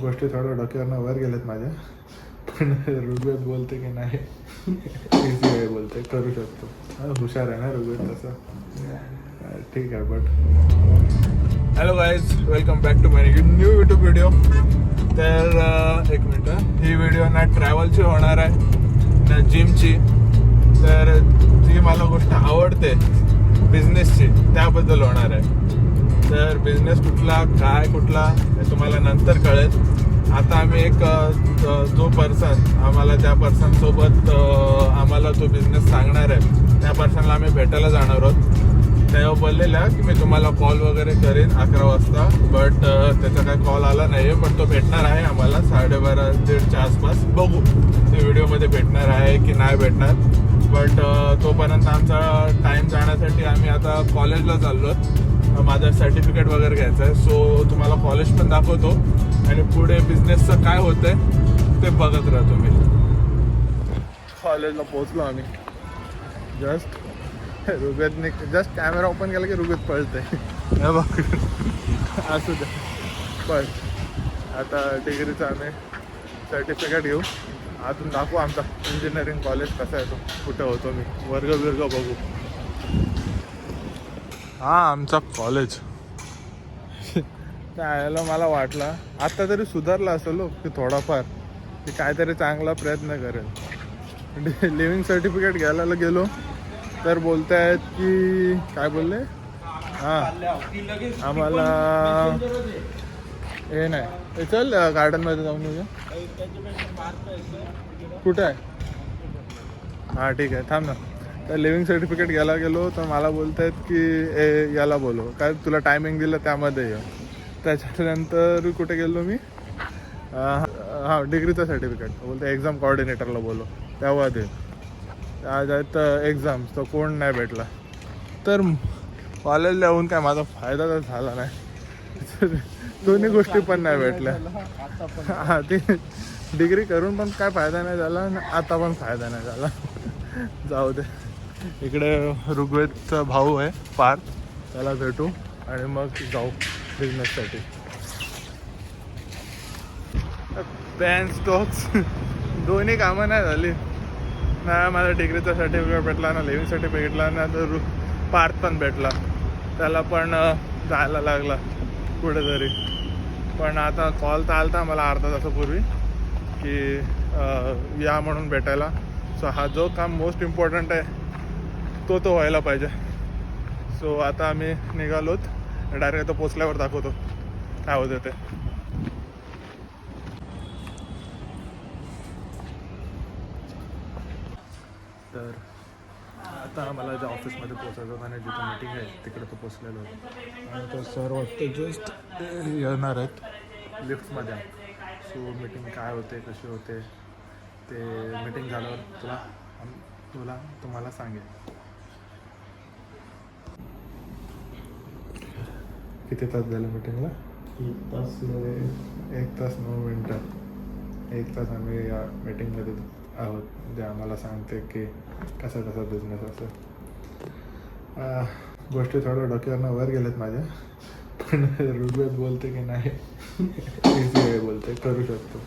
गोष्टी थोड्या डोक्यावरनं वर गेल्यात माझ्या. पण ऋग्वेद बोलते की नाही इझी आहे बोलते करू शकतो. हुशार आहे ना ऋग्वेद तसं? ठीक आहे but hello guys welcome back to my new YouTube video तर एक मिनटं ही. व्हिडिओ ना ट्रॅव्हलची होणार आहे ना जिमची तर जी मला गोष्ट आवडते बिझनेसची त्याबद्दल होणार आहे. तर बिझनेस कुठला काय कुठला हे तुम्हाला नंतर कळेल. आता आम्ही एक जो पर्सन आम्हाला त्या पर्सनसोबत आम्हाला तो बिझनेस सांगणार आहे त्या पर्सनला आम्ही भेटायला जाणार आहोत. तेव्हा बोललेला की मी तुम्हाला कॉल वगैरे करेन अकरा वाजता. बट त्याचा काय कॉल आला नाही पण तो भेटणार आहे आम्हाला साडेबारा दीडच्या आसपास. बघू. ते व्हिडिओमध्ये भेटणार आहे की नाही भेटणार. बट तोपर्यंत आमचा टाईम जाण्यासाठी आम्ही आता कॉलेजला चाललो माझं सर्टिफिकेट वगैरे घ्यायचं आहे. सो तुम्हाला कॉलेज पण दाखवतो. आणि पुढे बिझनेसचं काय होतंय ते बघत राहतो मी कॉलेजला पोहोचलो आम्ही. जस्ट रुगतने जस्ट कॅमेरा ओपन केला की रुगत पळते बघ. असू दे. पण आता डिग्रीचं आम्ही सर्टिफिकेट घेऊ. अजून दाखवू आमचा इंजिनिअरिंग कॉलेज कसा आहे तो कुठं होतो मी. वर्ग बिर्ग बघू. हा आमचा कॉलेज त्याला मला वाटला आता तरी सुधारला असेल हो, की थोडाफार. की काहीतरी चांगला प्रयत्न करेल. लिव्हिंग सर्टिफिकेट घ्यायला गेलो. तर बोलतायत की काय बोलले? हां. आम्हाला हे नाही. हे चल गार्डनमध्ये जाऊन येऊया. कुठं आहे? हां ठीक आहे. थांब ना. तर लिव्हिंग सर्टिफिकेट घ्यायला गेलो तर मला बोलतायत की ए याला बोलो काय तुला टायमिंग दिलं त्यामध्ये ये. त्याच्यानंतर कुठे गेलो मी? हां डिग्रीचं सर्टिफिकेट बोलतो एक्झाम कॉर्डिनेटरला बोलो तेव्हा दे. आज आहेत एक्झाम तर कोण नाही भेटला. तर कॉलेजला येऊन काय माझा फायदा तर झाला नाही. दोन्ही गोष्टी पण नाही भेटल्या. हा ते डिग्री करून पण काय फायदा नाही झाला आणि आता पण फायदा नाही झाला. जाऊ दे. इकडे ऋग्वेदचा भाऊ आहे पार त्याला भेटू आणि मग जाऊ बिझनेससाठी पॅन स्टॉक्स दोन्ही कामं नाही झाली. ना माझा डिग्रीचा सर्टिफिकेट भेटला ना लिव्हिंग सर्टिफिकेटला ना तर पार्थ पण भेटला. त्याला पण जायला लागला कुठेतरी. पण आता कॉल तर आलता मला अर्धा तासापूर्वी की या म्हणून भेटायला. सो हा जो काम मोस्ट इम्पॉर्टंट आहे तो तो व्हायला पाहिजे. सो आता आम्ही निघालोत. डायरेक्ट तो पोचल्यावर दाखवतो. काय होतं ते. तर आता मला ज्या ऑफिसमध्ये पोचायचं होतं आणि जिथं मीटिंग आहे तिकडे तो पोचलेलो होतो. आणि तो सर वाटतं जस्ट येणार आहेत लिफ्टमध्ये सो मीटिंग काय होते कशी होते ते मीटिंग झाल्यावर तुला तुला तुम्हाला सांगेल किती तास झाले मीटिंगला एक तास एक तास नऊ मिनटं. एक तास आम्ही या मीटिंगमध्ये आहोत. जे आम्हाला सांगते की कसा कसा बिझनेस असं. गोष्टी थोड्या डोक्यावरनं वर गेल्यात माझ्या. पण ऋग्वेद बोलते की नाही इझी आहे बोलते करू शकतो.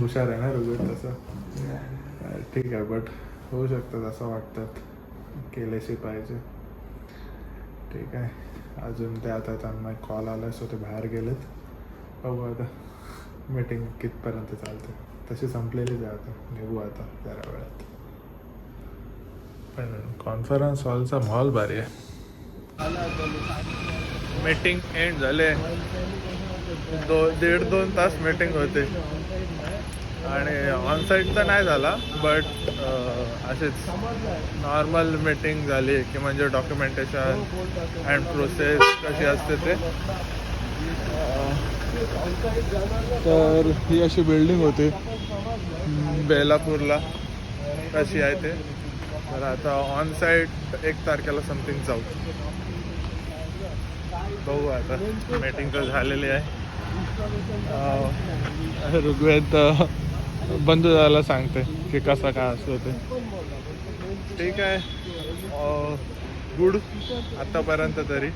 हुशार आहे ना ऋग्वेद तसं? ठीक आहे बट होऊ शकतात असं वाटतात. केल्याशी पाहिजे. ठीक आहे. अजून ते आता त्यांना कॉल आला सो ते बाहेर गेलेत. बघू आता. मीटिंग कितपर्यंत चालते. तशी संपलेलीच आहे आता. निघू आता जरा वेळात. पण कॉन्फरन्स हॉलचा मॉल भारी आहे. मीटिंग एंड झाले. दो दीड दोन तास मीटिंग होते. आणि ऑनसाईट तर नाही झाला बट असेच नॉर्मल मीटिंग झाली की म्हणजे डॉक्युमेंटेशन अँड प्रोसेस कशी असते ते. तर ही अशी बिल्डिंग होती. बेलापूरला. कशी आहे ते. तर आता ऑन साईट एक तारखेला समथिंग जाऊ. बघू आता. मीटिंग तर झालेली आहे. ऋग्वेद बंद बंधू सांगते की कसा काय असतो ते. ठीक आहे. गुड. आत्तापर्यंत तरी.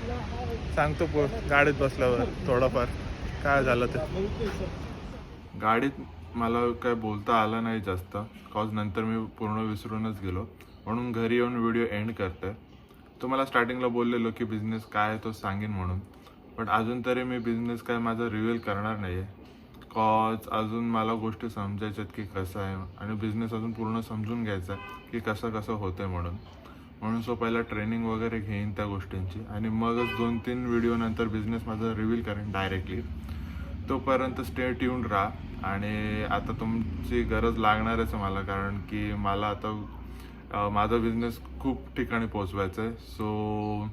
सांगतो गाडीत बसल्यावर थोडंफार. काय झालं ते? गाडीत मला काय बोलता आलं नाही जास्त. कॉज नंतर मी पूर्ण विसरूनच गेलो. म्हणून घरी येऊन व्हिडिओ एंड करते तुम्हाला स्टार्टिंगला बोललेलो की बिझनेस काय आहे तो सांगेन म्हणून. पण अजून तरी मी बिझनेस काय माझा रिव्हील करणार नाही आहे कॉज अजून मला गोष्टी समजायच्यात की कसं आहे. आणि बिझनेस अजून पूर्ण समजून घ्यायचा आहे की कसं कसं होतंय म्हणून. म्हणून सो पहिला ट्रेनिंग वगैरे घेईन त्या गोष्टींची. आणि मगच दोन तीन व्हिडिओ नंतर बिझनेस माझा रिव्हील करेन डायरेक्टली तोपर्यंत स्टे ट्यून राहा. आणि आता तुमची गरज लागणारच आहे मला कारण की मला आता माझा बिझनेस खूप ठिकाणी पोचवायचा आहे. सो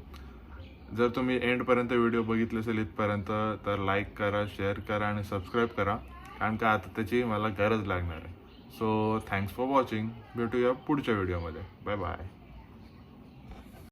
जर तुम्ही एंडपर्यंत व्हिडिओ बघितले असेल इथपर्यंत तर लाईक करा शेअर करा आणि सबस्क्राईब करा. कारण का आता त्याची मला गरज लागणार आहे. सो थँक्स फॉर वॉचिंग भेटूया पुढच्या व्हिडिओमध्ये बाय बाय